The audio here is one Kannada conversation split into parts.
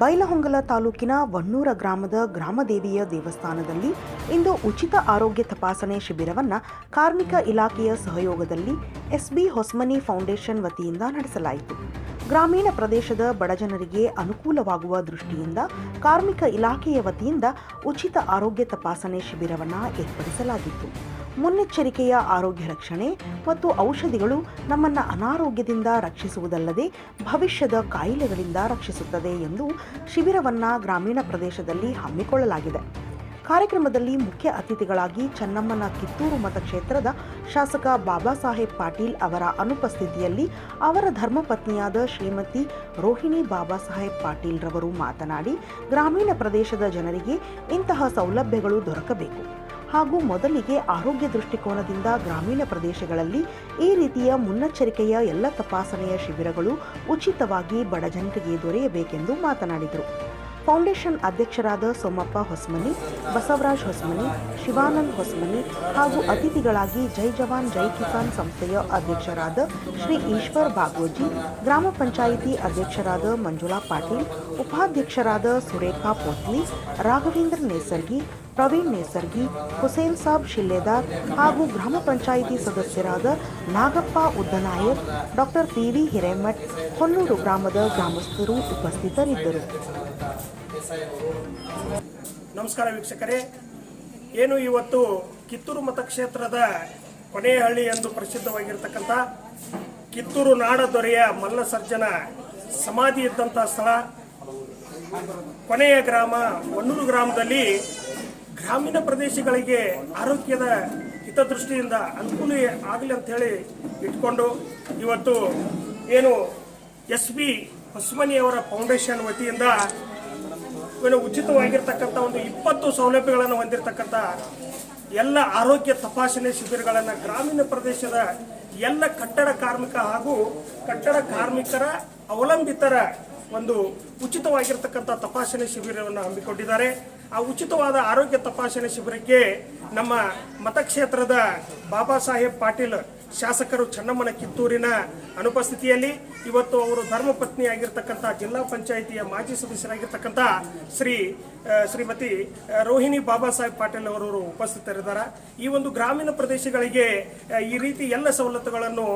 ಬೈಲಹೊಂಗಲ ತಾಲೂಕಿನ ವನ್ನೂರ ಗ್ರಾಮದ ಗ್ರಾಮದೇವಿಯ ದೇವಸ್ಥಾನದಲ್ಲಿ ಇಂದು ಉಚಿತ ಆರೋಗ್ಯ ತಪಾಸಣೆ ಶಿಬಿರವನ್ನು ಕಾರ್ಮಿಕ ಇಲಾಖೆಯ ಸಹಯೋಗದಲ್ಲಿ ಎಸ್ಬಿ ಹೊಸ್ಮನಿ ಫೌಂಡೇಶನ್ ವತಿಯಿಂದ ನಡೆಸಲಾಯಿತು. ಗ್ರಾಮೀಣ ಪ್ರದೇಶದ ಬಡಜನರಿಗೆ ಅನುಕೂಲವಾಗುವ ದೃಷ್ಟಿಯಿಂದ ಕಾರ್ಮಿಕ ಇಲಾಖೆಯ ವತಿಯಿಂದ ಉಚಿತ ಆರೋಗ್ಯ ತಪಾಸಣೆ ಶಿಬಿರವನ್ನು ಏರ್ಪಡಿಸಲಾಗಿತ್ತು. ಮುನ್ನೆಚ್ಚರಿಕೆಯ ಆರೋಗ್ಯ ರಕ್ಷಣೆ ಮತ್ತು ಔಷಧಿಗಳು ನಮ್ಮನ್ನು ಅನಾರೋಗ್ಯದಿಂದ ರಕ್ಷಿಸುವುದಲ್ಲದೆ ಭವಿಷ್ಯದ ಕಾಯಿಲೆಗಳಿಂದ ರಕ್ಷಿಸುತ್ತದೆ ಎಂದು ಶಿಬಿರವನ್ನು ಗ್ರಾಮೀಣ ಪ್ರದೇಶದಲ್ಲಿ ಹಮ್ಮಿಕೊಳ್ಳಲಾಗಿದೆ. ಕಾರ್ಯಕ್ರಮದಲ್ಲಿ ಮುಖ್ಯ ಅತಿಥಿಗಳಾಗಿ ಚೆನ್ನಮ್ಮನ ಕಿತ್ತೂರು ಮತಕ್ಷೇತ್ರದ ಶಾಸಕ ಬಾಬಾ ಸಾಹೇಬ್ ಪಾಟೀಲ್ ಅವರ ಅನುಪಸ್ಥಿತಿಯಲ್ಲಿ ಅವರ ಧರ್ಮಪತ್ನಿಯಾದ ಶ್ರೀಮತಿ ರೋಹಿಣಿ ಬಾಬಾ ಸಾಹೇಬ್ ಪಾಟೀಲ್ ರವರು ಮಾತನಾಡಿ, ಗ್ರಾಮೀಣ ಪ್ರದೇಶದ ಜನರಿಗೆ ಇಂತಹ ಸೌಲಭ್ಯಗಳು ದೊರಕಬೇಕು. ಹಾಗೂ ಮೊದಲಿಗೆ ಆರೋಗ್ಯ ದೃಷ್ಟಿಕೋನದಿಂದ ಗ್ರಾಮೀಣ ಪ್ರದೇಶಗಳಲ್ಲಿ ಈ ರೀತಿಯ ಮುನ್ನೆಚ್ಚರಿಕೆಯ ಎಲ್ಲ ತಪಾಸಣೆಯ ಶಿಬಿರಗಳು ಉಚಿತವಾಗಿ ಬಡ ಜನರಿಗೆ ದೊರೆಯಬೇಕೆಂದು ಮಾತನಾಡಿದರು. ಫೌಂಡೇಶನ್ ಅಧ್ಯಕ್ಷರಾದ ಸೋಮಪ್ಪ ಹೊಸ್ಮನಿ, ಬಸವರಾಜ್ ಹೊಸಮನಿ, ಶಿವಾನಂದ್ ಹೊಸಮನಿ ಹಾಗೂ ಅತಿಥಿಗಳಾಗಿ ಜೈ ಜವಾನ್, ಜೈ ಕಿಸಾನ್ ಸಂಸ್ಥೆಯ ಅಧ್ಯಕ್ಷರಾದ ಶ್ರೀ ಈಶ್ವರ್ ಭಾಗೋಜಿ ಗ್ರಾಮ ಪಂಚಾಯಿತಿ ಅಧ್ಯಕ್ಷರಾದ ಮಂಜುಳಾ ಪಾಟೀಲ್, ಉಪಾಧ್ಯಕ್ಷರಾದ ಸುರೇಖಾ ಪೋತ್ಲಿ ರಾಘವೇಂದ್ರ ನೇಸರ್ಗಿ, ಪ್ರವೀಣ್ ನೇಸರ್ಗಿ, ಹುಸೇನ್ ಸಾಬ್ ಶಿಲ್ಲೆದಾರ್ ಹಾಗೂ ಗ್ರಾಮ ಪಂಚಾಯಿತಿ ಸದಸ್ಯರಾದ Nagappa Uddanayak, doctor P V Hiremath, Honnur ಗ್ರಾಮದ ಗ್ರಾಮಸ್ಥರು ಉಪಸ್ಥಿತರಿದ್ದರು. ನಮಸ್ಕಾರ ವೀಕ್ಷಕರೇ. ಏನು ಇವತ್ತು ಕಿತ್ತೂರು ಮತಕ್ಷೇತ್ರದ ಕೊನೆಯ ಹಳ್ಳಿ ಎಂದು ಪ್ರಸಿದ್ಧವಾಗಿರ್ತಕ್ಕಂಥ ಕಿತ್ತೂರು ನಾಡ ದೊರೆಯ ಮಲ್ಲ ಸರ್ಜನ ಸಮಾಧಿ ಇದ್ದಂಥ ಸ್ಥಳ. ಕೊನೆಯ ಗ್ರಾಮ ಒನ್ನೂರು ಗ್ರಾಮದಲ್ಲಿ ಗ್ರಾಮೀಣ ಪ್ರದೇಶಗಳಿಗೆ ಆರೋಗ್ಯದ ಹಿತದೃಷ್ಟಿಯಿಂದ ಅನುಕೂಲ ಆಗಲಿ ಅಂತ ಹೇಳಿ ಇಟ್ಕೊಂಡು ಇವತ್ತು ಏನು ಎಸ್ ಬಿ ಹೊಸಮನಿಯವರ ಫೌಂಡೇಶನ್ ವತಿಯಿಂದ ಏನು ಉಚಿತವಾಗಿರ್ತಕ್ಕಂಥ ಒಂದು ಇಪ್ಪತ್ತು ಸೌಲಭ್ಯಗಳನ್ನು ಹೊಂದಿರತಕ್ಕಂಥ ಎಲ್ಲ ಆರೋಗ್ಯ ತಪಾಸಣೆ ಶಿಬಿರಗಳನ್ನು ಗ್ರಾಮೀಣ ಪ್ರದೇಶದ ಎಲ್ಲ ಕಟ್ಟಡ ಕಾರ್ಮಿಕ ಹಾಗೂ ಕಟ್ಟಡ ಕಾರ್ಮಿಕರ ಅವಲಂಬಿತರ ಒಂದು ಉಚಿತವಾಗಿರ್ತಕ್ಕಂಥ ತಪಾಸಣೆ ಶಿಬಿರವನ್ನು ಹಮ್ಮಿಕೊಂಡಿದ್ದಾರೆ. ಆ ಉಚಿತವಾದ ಆರೋಗ್ಯ ತಪಾಸಣೆ ಶಿಬಿರಕ್ಕೆ ನಮ್ಮ ಮತಕ್ಷೇತ್ರದ ಬಾಬಾ ಸಾಹೇಬ್ ಪಾಟೀಲ್ ಶಾಸಕರು ಚನ್ನಮ್ಮನ ಕಿತ್ತೂರಿನ ಅನುಪಸ್ಥಿತಿಯಲ್ಲಿ ಇವತ್ತು ಅವರು ಧರ್ಮಪತ್ನಿ ಆಗಿರ್ತಕ್ಕಂಥ ಜಿಲ್ಲಾ ಪಂಚಾಯಿತಿಯ ಮಾಜಿ ಸದಸ್ಯರಾಗಿರ್ತಕ್ಕಂಥ ಶ್ರೀ ಶ್ರೀಮತಿ ರೋಹಿಣಿ ಬಾಬಾ ಸಾಹೇಬ್ ಪಾಟೀಲ್ ಅವರು ಉಪಸ್ಥಿತರಿದ್ದಾರೆ. ಈ ಒಂದು ಗ್ರಾಮೀಣ ಪ್ರದೇಶಗಳಿಗೆ ಈ ರೀತಿ ಎಲ್ಲ ಸವಲತ್ತುಗಳನ್ನು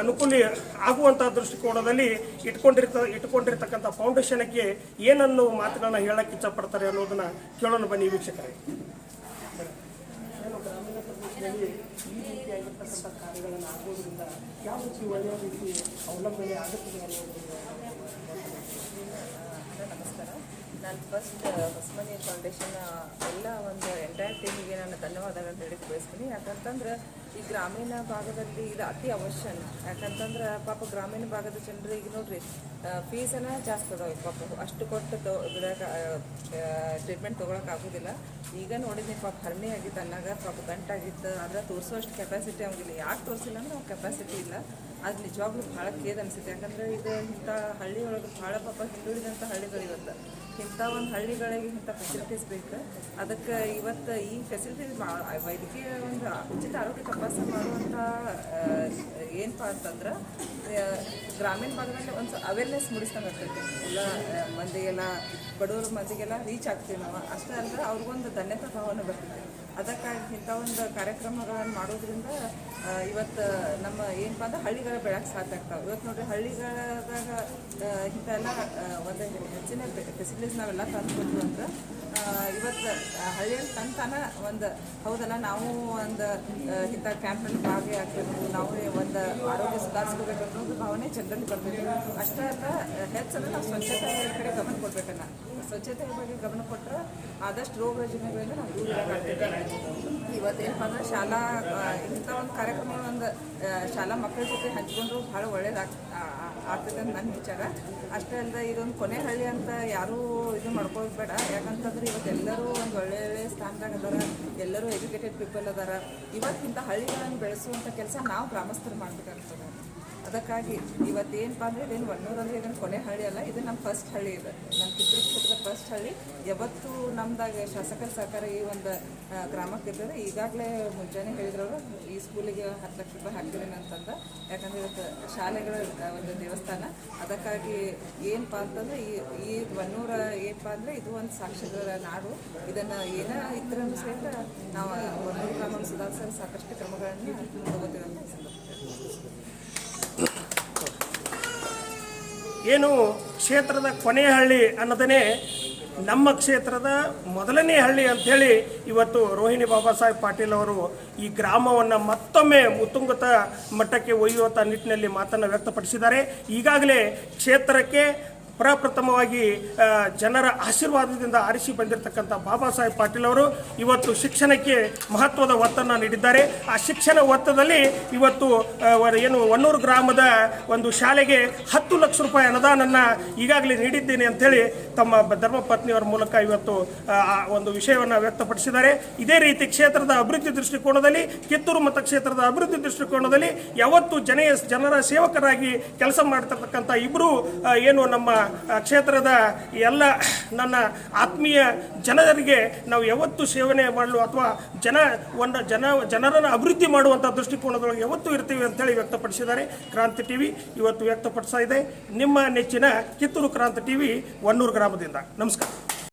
ಅನುಕೂಲ ಆಗುವಂತಹ ದೃಷ್ಟಿಕೋನದಲ್ಲಿ ಇಟ್ಕೊಂಡಿರ್ತ, ಇಟ್ಕೊಂಡಿರ್ತಕ್ಕಂಥ ಫೌಂಡೇಶನ್ಗೆ ಏನನ್ನು ಮಾತುಗಳನ್ನ ಹೇಳಕ್ಕೆ ಇಚ್ಛಪಡ್ತಾರೆ ಅನ್ನೋದನ್ನ ಕೇಳೋಣ ಬನ್ನಿ ವೀಕ್ಷಕರೇ. ಪ್ರದೇಶದಲ್ಲಿ ಈ ರೀತಿಯಾಗಿರ್ತಕ್ಕಂಥ ಕಾರ್ಯಗಳನ್ನು ಆಗೋದ್ರಿಂದ ಯಾವ ರೀತಿ ಒಳ್ಳೆಯ ರೀತಿ ಅವಲಂಬನೆ ಆಗುತ್ತದೆ ಅನ್ನೋದನ್ನ ನಮಸ್ಕಾರ. ನಾನು ಫಸ್ಟ್ ಹೊಸಮನಿ ಫೌಂಡೇಶನ್ ಎಲ್ಲ ಒಂದು ಎಂಟೈರ್ ಧನ್ಯವಾದಗಳನ್ನು ಹೇಳಿ ಬಯಸ್ತೀನಿ ಯಾಕಂತಂದ್ರೆ ಈ ಗ್ರಾಮೀಣ ಭಾಗದಲ್ಲಿ ಇದು ಅತಿ ಅವಶ್ಯ. ಯಾಕಂತಂದ್ರೆ ಪಾಪ ಗ್ರಾಮೀಣ ಭಾಗದ ಜನರಿಗೆ ನೋಡ್ರಿ ಫೀಸನ್ನ ಜಾಸ್ತಿ ಅದಾವೆ ಪಾಪ. ಅಷ್ಟು ಕೊಟ್ಟು ತೊ ಟ್ರೀಟ್ಮೆಂಟ್ ತೊಗೊಳಕ್ಕೆ ಆಗೋದಿಲ್ಲ. ಈಗ ನೋಡಿದ್ನಿ ಪಾಪ ಹರ್ನಿ ಆಗಿತ್ತು, ಅನ್ನಾಗ ಪಾಪ ಗಂಟಾಗಿತ್ತು ಅಂದ್ರೆ ತೋರಿಸೋ ಅಷ್ಟು ಕೆಪಾಸಿಟಿ ಅವಂಗಿಲ್ಲ. ಯಾಕೆ ತೋರಿಸಿಲ್ಲ ಅಂದ್ರೆ ಅವ್ನ ಕೆಪಾಸಿಟಿ ಇಲ್ಲ. ಅದು ನಿಜವಾಗ್ಲೂ ಭಾಳ ಖೇದ್ ಅನಿಸುತ್ತೆ. ಯಾಕಂದ್ರೆ ಇದು ಇಂಥ ಹಳ್ಳಿ ಒಳಗೆ ಭಾಳ ಪಾಪ ಹಿಂದುಳಿದಂಥ ಹಳ್ಳಿಗಳು ಇವತ್ತು. ಇಂಥ ಒಂದು ಹಳ್ಳಿಗಳಿಗೆ ಇಂಥ ಫೆಸಿಲಿಟೀಸ್ ಬೇಕು. ಅದಕ್ಕೆ ಇವತ್ತು ಈ ಫೆಸಿಲಿಟೀಸ್ ಮಾ, ವೈದ್ಯಕೀಯ ಒಂದು ಉಚಿತ ಆರೋಗ್ಯ ತಪಾಸಣೆ ಮಾಡುವಂಥ ಏನಪ್ಪ ಅಂತಂದ್ರೆ ಗ್ರಾಮೀಣ ಭಾಗದಲ್ಲಿ ಒಂದು ಅವೇರ್ನೆಸ್ ಮೂಡಿಸ್ದಂಗೆ ಆಗ್ತೈತಿ ಎಲ್ಲ ಮಂದಿಗೆಲ್ಲ, ಬಡವ್ರ ಮಂದಿಗೆಲ್ಲ ರೀಚ್ ಆಗ್ತೀವಿ ನಾವು. ಅಷ್ಟೇ ಅಲ್ಲದೆ ಅವ್ರಿಗೊಂದು ಧನ್ಯತಾ ಭಾವನೆ ಬರ್ತೈತಿ. ಅದಕ್ಕಾಗಿ ಇಂಥ ಒಂದು ಕಾರ್ಯಕ್ರಮಗಳನ್ನು ಮಾಡೋದ್ರಿಂದ ಇವತ್ತು ನಮ್ಮ ಏನಪ್ಪ ಅಂದ್ರೆ ಹಳ್ಳಿಗಳ ಬೆಳಕ್ ಸಾಧ್ಯ ಆಗ್ತಾವೆ ಇವತ್ತು ನೋಡ್ರಿ ಹಳ್ಳಿಗಳದಾಗ ಇಂಥ ಎಲ್ಲ ಒಂದು ಹೆಚ್ಚಿನ ಫೆಸಿಲಿಟೀಸ್ ನಾವೆಲ್ಲ ತಂದ್ಕೊಟ್ರು ಅಂದ್ರೆ ಆ, ಇವತ್ತು ಹಳ್ಳಿಯ ತಂತಾನ ಒಂದು, ಹೌದಲ್ಲ, ನಾವು ಒಂದು ಇಂಥ ಕ್ಯಾಂಪಲ್ಲಿ ಭಾಗಿಯಾಗಬೇಕು ನಾವು ಒಂದು ಆರೋಗ್ಯ ಸುಧಾರಿಸ್ಕೋಬೇಕು ಅನ್ನೋದು ಭಾವನೆ ಜನರಲ್ಲಿ ಬರ್ತೈತಿ ಅಷ್ಟೇ ಅಲ್ಲ ಹೆಚ್ಚಂದ್ರೆ ನಾವು ಸ್ವಚ್ಛತೆ ಕಡೆ ಗಮನ ಕೊಡ್ಬೇಕನ್ನ. ಸ್ವಚ್ಛತೆ ಬಗ್ಗೆ ಗಮನ ಕೊಟ್ಟರೆ ಆದಷ್ಟು ರೋಗ ರುಜಿನಗಳಿಂದ ನಾವು ದೂರ ಇವತ್ತೇನಪ್ಪ ಅಂದ್ರೆ ಶಾಲಾ ಇಂಥ ಒಂದು ಕಾರ್ಯಕ್ರಮ ಒಂದು ಶಾಲಾ ಮಕ್ಕಳ ಜೊತೆ ಹಂಚ್ಕೊಂಡು ಭಾಳ ಒಳ್ಳೇದಾಗ ಆಗ್ತದೆ ಅಂತ ನನ್ನ ವಿಚಾರ. ಅಷ್ಟೇ ಅಲ್ಲದೆ ಇದೊಂದು ಕೊನೆ ಹಳ್ಳಿ ಅಂತ ಯಾರೂ ಇದು ಮಾಡ್ಕೊಳ್ಳೋದು ಬೇಡ. ಯಾಕಂತಂದ್ರೆ ಇವತ್ತು ಎಲ್ಲರೂ ಒಂದು ಒಳ್ಳೆ ಒಳ್ಳೆ ಸ್ಥಾನದಾಗ ಅದಾರ. ಎಲ್ಲರೂ ಎಜುಕೇಟೆಡ್ ಪೀಪಲ್ ಅದಾರ. ಇವತ್ತಿಂಥ ಹಳ್ಳಿಗಳನ್ನು ಬೆಳೆಸುವಂಥ ಕೆಲಸ ನಾವು ಗ್ರಾಮಸ್ಥರು ಮಾಡ್ಬೇಕಾಗ್ತದೆ ಅದಕ್ಕಾಗಿ ಇವತ್ತೇನಪ್ಪ ಅಂದರೆ ಇದೇನು ಒನ್ನೂರು ಅಂದರೆ ಇದನ್ನು ಕೊನೆ ಹಳ್ಳಿ ಅಲ್ಲ, ಇದು ನಮ್ಮ ಫಸ್ಟ್ ಹಳ್ಳಿ ಇದೆ. ನಮ್ಮ ಕಿತ್ತೂರು ಫಸ್ಟ್ ಹಳ್ಳಿ. ಯಾವತ್ತೂ ನಮ್ದಾಗ ಶಾಸಕರ ಸಹಕಾರ ಈ ಒಂದು ಗ್ರಾಮಕ್ಕೆ ಇದ್ದರೆ ಈಗಾಗಲೇ ಮುಂಜಾನೆ ಹೇಳಿದ್ರವರು ಈ ಸ್ಕೂಲಿಗೆ ಹತ್ತು ಲಕ್ಷ ರೂಪಾಯಿ ಹಾಕ್ತೀನಿ ಅಂತಂದ. ಯಾಕಂದ್ರೆ ಇವತ್ತು ಶಾಲೆಗಳ ಒಂದು ದೇವಸ್ಥಾನ. ಅದಕ್ಕಾಗಿ ಏನಪ್ಪ ಅಂತಂದರೆ ಈ ಈ ಒನ್ನೂರ ಏನಪ್ಪ ಅಂದರೆ ಇದು ಒಂದು ಸಾಕ್ಷರ ನಾಡು. ಇದನ್ನು ಏನೇ ಇದ್ರೂ ಸಹಿತ ನಾವು ಒನ್ನೂರು ಗ್ರಾಮ ಸುಧಾರಿಸಲು ಸಾಕಷ್ಟು ಕ್ರಮಗಳನ್ನು ತಗೋತೀವಿ ಅಂತ ಈ ಸಂದರ್ಭದಲ್ಲಿ ಏನು ಕ್ಷೇತ್ರದ ಕೊನೆಯ ಹಳ್ಳಿ ಅನ್ನೋದನ್ನೇ ನಮ್ಮ ಕ್ಷೇತ್ರದ ಮೊದಲನೇ ಹಳ್ಳಿ ಅಂಥೇಳಿ ಇವತ್ತು ರೋಹಿಣಿ ಬಾಬಾ ಸಾಹೇಬ್ ಪಾಟೀಲ್ ಅವರು ಈ ಗ್ರಾಮವನ್ನು ಮತ್ತೊಮ್ಮೆ ಉತ್ತುಂಗತ ಮಟ್ಟಕ್ಕೆ ಒಯ್ಯುವಂಥ ನಿಟ್ಟಿನಲ್ಲಿ ಮಾತನ್ನು ವ್ಯಕ್ತಪಡಿಸಿದ್ದಾರೆ. ಈಗಾಗಲೇ ಕ್ಷೇತ್ರಕ್ಕೆ ಪ್ರಪ್ರಥಮವಾಗಿ ಜನರ ಆಶೀರ್ವಾದದಿಂದ ಆರಿಸಿ ಬಂದಿರತಕ್ಕಂಥ ಬಾಬಾ ಸಾಹೇಬ್ ಪಾಟೀಲ್ ಅವರು ಇವತ್ತು ಶಿಕ್ಷಣಕ್ಕೆ ಮಹತ್ವದ ಒತ್ತನ್ನು ನೀಡಿದ್ದಾರೆ. ಆ ಶಿಕ್ಷಣ ಒತ್ತದಲ್ಲಿ ಇವತ್ತು ಏನು ಒನ್ನೂರು ಗ್ರಾಮದ ಒಂದು ಶಾಲೆಗೆ ಹತ್ತು ಲಕ್ಷ ರೂಪಾಯಿ ಅನುದಾನನ ಈಗಾಗಲೇ ನೀಡಿದ್ದೇನೆ ಅಂತೇಳಿ ತಮ್ಮ ಧರ್ಮಪತ್ನಿಯವರ ಮೂಲಕ ಇವತ್ತು ಒಂದು ವಿಷಯವನ್ನು ವ್ಯಕ್ತಪಡಿಸಿದ್ದಾರೆ. ಇದೇ ರೀತಿ ಕ್ಷೇತ್ರದ ಅಭಿವೃದ್ಧಿ ದೃಷ್ಟಿಕೋನದಲ್ಲಿ, ಕಿತ್ತೂರು ಮತಕ್ಷೇತ್ರದ ಅಭಿವೃದ್ಧಿ ದೃಷ್ಟಿಕೋನದಲ್ಲಿ ಯಾವತ್ತು ಜನಯ, ಜನರ ಸೇವಕರಾಗಿ ಕೆಲಸ ಮಾಡ್ತಿರ್ತಕ್ಕಂಥ ಇಬ್ಬರು ಏನು ನಮ್ಮ ಕ್ಷೇತ್ರದ ಎಲ್ಲ ನನ್ನ ಆತ್ಮೀಯ ಜನರಿಗೆ ನಾವು ಯಾವತ್ತು ಸೇವನೆ ಮಾಡಲು ಅಥವಾ ಜನ ಒಂದು ಜನ ಜನರನ್ನು ಅಭಿವೃದ್ಧಿ ಮಾಡುವಂಥ ದೃಷ್ಟಿಕೋನದೊಳಗೆ ಯಾವತ್ತೂ ಇರ್ತೀವಿ ಅಂತೇಳಿ ವ್ಯಕ್ತಪಡಿಸಿದ್ದಾರೆ. ಕ್ರಾಂತಿ ಟಿವಿ ಇವತ್ತು ವ್ಯಕ್ತಪಡಿಸ್ತಾ ಇದೆ. ನಿಮ್ಮ ನೆಚ್ಚಿನ ಕಿತ್ತೂರು ಕ್ರಾಂತಿ ಟಿವಿ ಒನ್ನೂರು ಗ್ರಾಮದಿಂದ. ನಮಸ್ಕಾರ.